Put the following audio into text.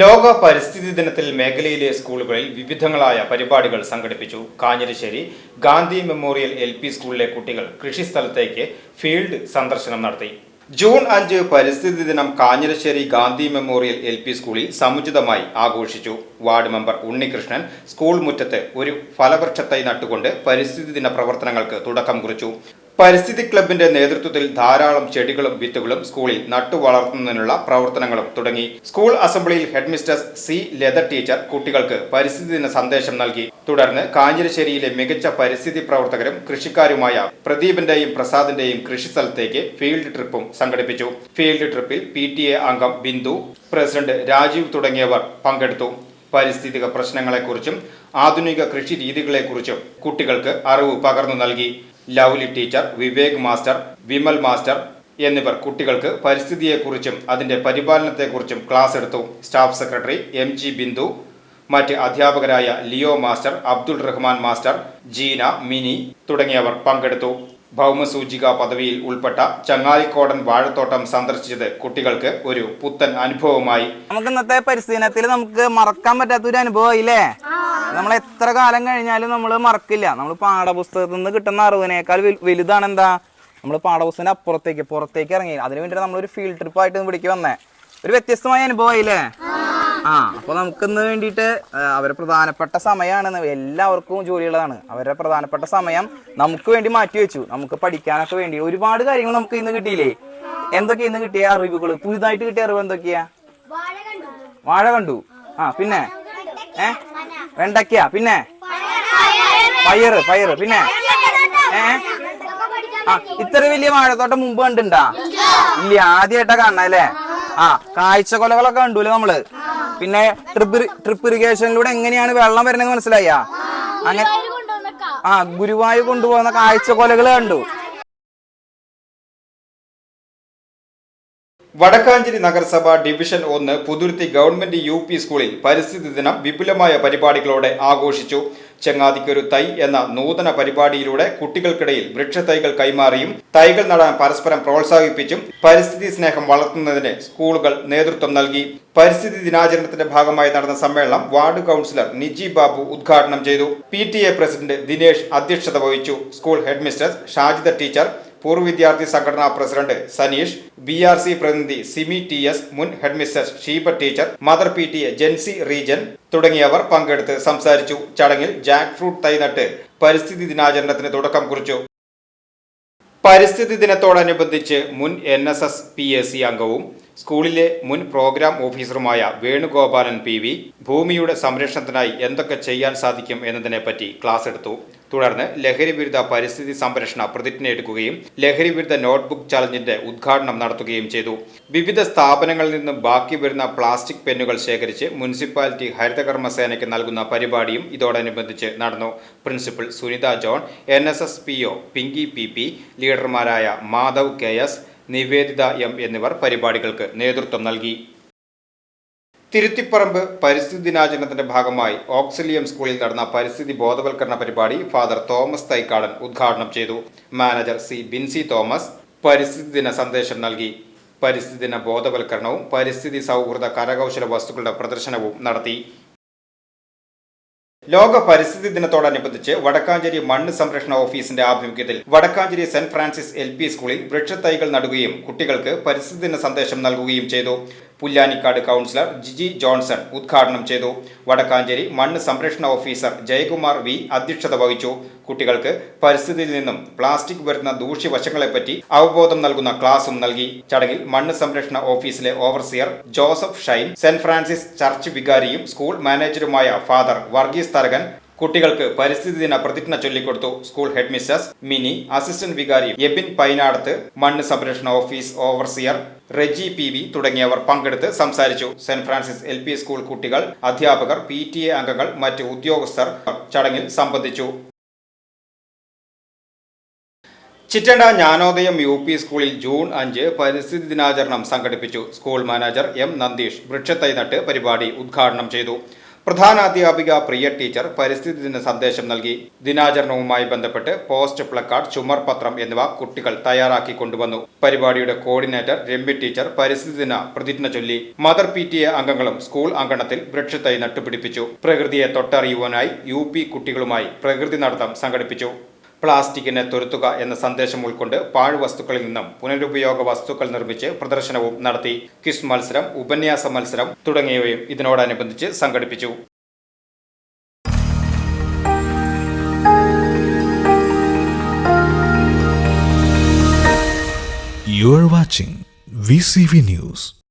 ലോക പരിസ്ഥിതി ദിനത്തിൽ മേഖലയിലെ സ്കൂളുകളിൽ വിവിധങ്ങളായ പരിപാടികൾ സംഘടിപ്പിച്ചു. Kanjirassery Gandhi memorial L P സ്കൂളിലെ കുട്ടികൾ കൃഷിസ്ഥലത്തേക്ക് ഫീൽഡ് സന്ദർശനം നടത്തി. ജൂൺ അഞ്ച് പരിസ്ഥിതി ദിനം Kanjirassery Gandhi memorial L P സ്കൂളിൽ സമുചിതമായി ആഘോഷിച്ചു. വാർഡ് മെമ്പർ ഉണ്ണികൃഷ്ണൻ സ്കൂൾ മുറ്റത്ത് ഒരു ഫലവൃക്ഷത്തൈ നട്ടുകൊണ്ട് പരിസ്ഥിതി ദിന പ്രവർത്തനങ്ങൾക്ക് തുടക്കം കുറിച്ചു. പരിസ്ഥിതി ക്ലബിന്റെ നേതൃത്വത്തിൽ ധാരാളം ചെടികളും വിത്തുകളും സ്കൂളിൽ നട്ടുവളർത്തുന്നതിനുള്ള പ്രവർത്തനങ്ങളും തുടങ്ങി. സ്കൂൾ അസംബ്ലിയിൽ ഹെഡ്മിസ്റ്റർ സി ലത ടീച്ചർ കുട്ടികൾക്ക് പരിസ്ഥിതി ദിന സന്ദേശം നൽകി. തുടർന്ന് കാഞ്ഞിരശ്ശേരിയിലെ മികച്ച പരിസ്ഥിതി പ്രവർത്തകരും കൃഷിക്കാരുമായ പ്രദീപിന്റെയും പ്രസാദിന്റെയും കൃഷി സ്ഥലത്തേക്ക് ഫീൽഡ് ട്രിപ്പും സംഘടിപ്പിച്ചു. ഫീൽഡ് ട്രിപ്പിൽ പി അംഗം ബിന്ദു പ്രസിഡന്റ് രാജീവ് തുടങ്ങിയവർ പങ്കെടുത്തു. പരിസ്ഥിതിക പ്രശ്നങ്ങളെക്കുറിച്ചും ആധുനിക കൃഷി രീതികളെക്കുറിച്ചും കുട്ടികൾക്ക് അറിവ് പകർന്നു നൽകി. Lovely teacher Vivek master Vimal master എന്നിവർ കുട്ടികൾക്ക് പരിസ്ഥിതിയെക്കുറിച്ചും അതിന്റെ പരിപാലനത്തെക്കുറിച്ചും ക്ലാസ് എടുത്തു. Staff secretary M G Bindu മറ്റ് അധ്യാപകരായ Leo master Abdul Rahman master Jeena Mini തുടങ്ങിയവർ പങ്കെടുത്തു. ഭൗമസൂചിക പദവിയിൽ ഉൾപ്പെട്ട ചങ്ങാലിക്കോടൻ വാഴത്തോട്ടം സന്ദർശിച്ചത് കുട്ടികൾക്ക് ഒരു പുത്തൻ അനുഭവമായി നമുക്ക് ഇന്നത്തെ പരിസ്ഥിതി നമുക്ക് മറക്കാൻ പറ്റാത്ത ഒരു അനുഭവം ഇല്ലേ നമ്മൾ എത്ര കാലം കഴിഞ്ഞാലും നമ്മൾ മറക്കില്ല. നമ്മൾ പാഠപുസ്തകത്തിൽ നിന്ന് കിട്ടുന്ന അറിവിനേക്കാൾ വലുതാണ് എന്താ നമ്മൾ പാഠപുസ്തകത്തിന് അപ്പുറത്തേക്ക് പുറത്തേക്ക് ഇറങ്ങി. അതിനു വേണ്ടി നമ്മൾ ഒരു ഫീൽഡ് ട്രിപ്പ് ആയിട്ട് ഇവിടേക്ക് വന്നേ. ഒരു വ്യത്യസ്തമായ അനുഭവമായില്ലേ ആ അപ്പൊ നമുക്കിന്ന് വേണ്ടിയിട്ട് അവരെ പ്രധാനപ്പെട്ട സമയമാണ് എല്ലാവർക്കും ജോലിയുള്ളതാണ്. അവരുടെ പ്രധാനപ്പെട്ട സമയം നമുക്ക് വേണ്ടി മാറ്റി വെച്ചു. നമുക്ക് പഠിക്കാനൊക്കെ വേണ്ടി ഒരുപാട് കാര്യങ്ങൾ നമുക്ക് ഇന്ന് കിട്ടിയില്ലേ? എന്തൊക്കെയാ ഇന്ന് കിട്ടിയ അറിവുകൾ? പുതുതായിട്ട് കിട്ടിയ അറിവ് എന്തൊക്കെയാ? വാഴ കണ്ടു. ആ പിന്നെ? ഏ? വെണ്ടക്കയാ പിന്നെ? പയറ് പയറ് പിന്നെ? ഏ? ആ ഇത്ര വലിയ വാഴത്തോട്ടം മുമ്പ് കണ്ടിണ്ടാ? ഇല്ല ആദ്യമായിട്ടാ കാണണല്ലേ ആ കാഴ്ചക്കൊലകളൊക്കെ കണ്ടുല്ലേ നമ്മൾ? പിന്നെ ട്രിപ്പ് ട്രിപ്പ് ഇറിഗേഷനിലൂടെ എങ്ങനെയാണ് വെള്ളം വരുന്നത് മനസ്സിലായ അങ്ങനെ ആ ഗുരുവായൂർ കൊണ്ടുപോകുന്ന കാഴ്ചക്കൊലകൾ കണ്ടു. വടക്കാഞ്ചേരി നഗരസഭ ഡിവിഷൻ ഒന്ന് പുതുരുത്തി ഗവൺമെന്റ് യു പി സ്കൂളിൽ പരിസ്ഥിതി ദിനം വിപുലമായ പരിപാടികളോടെ ആഘോഷിച്ചു. ചെങ്ങാതിക്കൊരു തൈ എന്ന നൂതന പരിപാടിയിലൂടെ കുട്ടികൾക്കിടയിൽ വൃക്ഷത്തൈകൾ കൈമാറിയും തൈകൾ നടാൻ പരസ്പരം പ്രോത്സാഹിപ്പിച്ചും പരിസ്ഥിതി സ്നേഹം വളർത്തുന്നതിന് സ്കൂളുകൾ നേതൃത്വം നൽകി. പരിസ്ഥിതി ദിനാചരണത്തിന്റെ ഭാഗമായി നടന്ന സമ്മേളനം വാർഡ് കൗൺസിലർ നിജി ബാബു ഉദ്ഘാടനം ചെയ്തു. പി പ്രസിഡന്റ് ദിനേഷ് അധ്യക്ഷത വഹിച്ചു. സ്കൂൾ ഹെഡ്മിസ്റ്റർ ഷാജിദ ടീച്ചർ പൂർവ വിദ്യാർത്ഥി സംഘടനാ president Saneesh B R C പ്രതിനിധി സിമി ടി എസ് മുൻ headmistress Sheeba teacher mother P T A Jency Rejan തുടങ്ങിയവർ പങ്കെടുത്ത് സംസാരിച്ചു. ചടങ്ങിൽ ജാക്ക് ഫ്രൂട്ട് തൈ നട്ട് പരിസ്ഥിതി ദിനാചരണത്തിന് തുടക്കം കുറിച്ചു. പരിസ്ഥിതി ദിനത്തോടനുബന്ധിച്ച് മുൻ N S S P S C അംഗവും സ്കൂളിലെ മുൻ പ്രോഗ്രാം ഓഫീസറുമായ വേണുഗോപാലൻ പി വി ഭൂമിയുടെ സംരക്ഷണത്തിനായി എന്തൊക്കെ ചെയ്യാൻ സാധിക്കും എന്നതിനെപ്പറ്റി ക്ലാസ് എടുത്തു. തുടർന്ന് ലഹരി വിരുദ്ധ പരിസ്ഥിതി സംരക്ഷണ പ്രതിജ്ഞ എടുക്കുകയും ലഹരി വിരുദ്ധ നോട്ട്ബുക്ക് ചലഞ്ചിന്റെ ഉദ്ഘാടനം നടത്തുകയും ചെയ്തു. വിവിധ സ്ഥാപനങ്ങളിൽ നിന്ന് ബാക്കി വരുന്ന പ്ലാസ്റ്റിക് പെന്നുകൾ ശേഖരിച്ച് മുനിസിപ്പാലിറ്റി ഹരിതകർമ്മ സേനയ്ക്ക് നൽകുന്ന പരിപാടിയും ഇതോടനുബന്ധിച്ച് നടന്നു. Principal Sunitha John N S S P O Pinky P P ലീഡർമാരായ Madhav K S Niveditha M എന്നിവർ പരിപാടികൾക്ക് നേതൃത്വം നൽകി. തിരുത്തിപ്പറമ്പ് പരിസ്ഥിതി ദിനാചരണത്തിന്റെ ഭാഗമായി ഓക്സിലിയം സ്കൂളിൽ നടന്ന പരിസ്ഥിതി ബോധവൽക്കരണ പരിപാടി ഫാദർ തോമസ് തൈക്കാടൻ ഉദ്ഘാടനം ചെയ്തു. മാനേജർ സി ബിൻസി തോമസ് പരിസ്ഥിതി ദിന സന്ദേശം നൽകി. പരിസ്ഥിതി ദിന ബോധവൽക്കരണവും പരിസ്ഥിതി സൗഹൃദ കരകൗശല വസ്തുക്കളുടെ പ്രദർശനവും നടത്തി. ലോക പരിസ്ഥിതി ദിനത്തോടനുബന്ധിച്ച് വടക്കാഞ്ചേരി മണ്ണ് സംരക്ഷണ ഓഫീസിന്റെ ആഭിമുഖ്യത്തിൽ Vadakkanchery saint Francis L P സ്കൂളിൽ വൃക്ഷത്തൈകൾ നടുകയും കുട്ടികൾക്ക് പരിസ്ഥിതി ദിന സന്ദേശം നൽകുകയും ചെയ്തു. പുല്ലാനിക്കാട് കൗൺസിലർ ജിജി ജോൺസൺ ഉദ്ഘാടനം ചെയ്തു. വടക്കാഞ്ചേരി മണ്ണ് സംരക്ഷണ ഓഫീസർ ജയകുമാർ വി അധ്യക്ഷത വഹിച്ചു. കുട്ടികൾക്ക് പരിസ്ഥിതിയിൽ നിന്നും പ്ലാസ്റ്റിക് വരുന്ന ദൂഷ്യവശങ്ങളെപ്പറ്റി അവബോധം നൽകുന്ന ക്ലാസും നൽകി. ചടങ്ങിൽ മണ്ണ് സംരക്ഷണ ഓഫീസിലെ overseer Joseph Shine saint Francis church വികാരിയും school മാനേജറുമായ ഫാദർ വർഗീസ് തരകൻ കുട്ടികൾക്ക് പരിസ്ഥിതി ദിന പ്രതിജ്ഞ ചൊല്ലിക്കൊടുത്തു സ്കൂൾ ഹെഡ്മിസ്റ്റേഴ്സ് മിനി അസിസ്റ്റന്റ് വികാരി എബിൻ പൈനാടത്ത് മണ്ണ് സംരക്ഷണ office overseer Reji P V തുടങ്ങിയവർ പങ്കെടുത്ത് സംസാരിച്ചു. Saint Francis L P school കുട്ടികൾ അധ്യാപകർ പി ടി എ അംഗങ്ങൾ മറ്റ് ഉദ്യോഗസ്ഥർ ചടങ്ങിൽ സംബന്ധിച്ചു. ചിറ്റണ്ട ജ്ഞാനോദയം യു പി സ്കൂളിൽ ജൂൺ അഞ്ച് പരിസ്ഥിതി ദിനാചരണം സംഘടിപ്പിച്ചു. സ്കൂൾ മാനേജർ എം നന്ദീഷ് വൃക്ഷത്തൈ നട്ട് പരിപാടി ഉദ്ഘാടനം ചെയ്തു. പ്രധാനാധ്യാപിക പ്രിയ ടീച്ചർ പരിസ്ഥിതി ദിന സന്ദേശം നൽകി. ദിനാചരണവുമായി ബന്ധപ്പെട്ട് പോസ്റ്റ് പ്ലക്കാർഡ് ചുമർ പത്രം എന്നിവ കുട്ടികൾ തയ്യാറാക്കി കൊണ്ടുവന്നു. പരിപാടിയുടെ കോർഡിനേറ്റർ രമ്യ ടീച്ചർ പരിസ്ഥിതി ദിന പ്രതിജ്ഞ ചൊല്ലി. മദർ പി ടി എ അംഗങ്ങളും സ്കൂൾ അങ്കണത്തിൽ വൃക്ഷത്തൈ നട്ടുപിടിപ്പിച്ചു. പ്രകൃതിയെ തൊട്ടറിയുവാനായി യു പി കുട്ടികളുമായി പ്രകൃതി നടത്തം സംഘടിപ്പിച്ചു. പ്ലാസ്റ്റിക്കിനെ തുരത്തുക എന്ന സന്ദേശം ഉൾക്കൊണ്ട് പാഴ്വസ്തുക്കളിൽ നിന്നും പുനരുപയോഗ വസ്തുക്കൾ നിർമ്മിച്ച് പ്രദർശനവും നടത്തി ക്വിസ് മത്സരം ഉപന്യാസ മത്സരം തുടങ്ങിയവയും ഇതിനോടനുബന്ധിച്ച് സംഘടിപ്പിച്ചു You are watching VCV News.